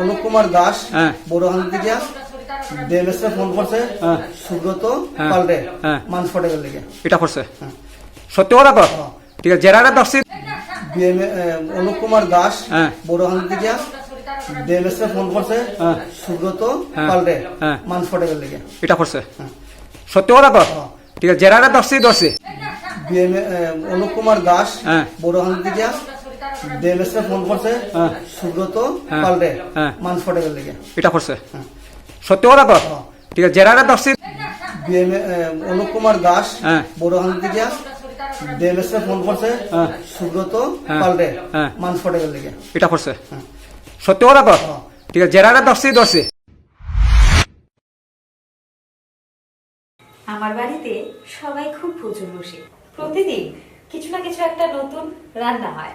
অনুপ কুমার দাস হ্যাঁ। বড়হান থেকে বিএমএস এ ফোন করছে হ্যাঁ। সুব্রত হ্যাঁ। পাল্টে হ্যাঁ। মানুষ ফটেকের লেগে এটা করছে সত্যি কথা তো। ঠিক আছে জেরারে ধরছি অনুপ কুমার দাস। বড়হান থেকে বিএমএস এ ফোন করছে হ্যাঁ। সুব্রত। পাল্টে হ্যাঁ। মানুষ ফটেকের লেগে এটা করছে সত্যি কথা তো। ঠিক আছে জেরারে ধরছি ধরছি অনুপ কুমার দাস হ্যাঁ। বড়হান থেকে এ ফোন করছে হ্যাঁ। সুব্রত হ্যাঁ। পাল্টে হ্যাঁ। মানুষ ফটেকের লেগে এটা করছে সত্যি কথা তো। ঠিক আছে জেরারে ধরছি অনুপ কুমার দাস হ্যাঁ। থেকে বিএমএস এ ফোন করছে হ্যাঁ। সুব্রত। পাল্টে হ্যাঁ। মানুষ ফটেকের লেগে এটা করছে সত্যি কথা তো। ঠিক আছে জেরারে ধরছি ধরছি আমার বাড়িতে সবাই খুব প্রচুর বসে প্রতিদিন কিছু না কিছু একটা নতুন রান্না হয়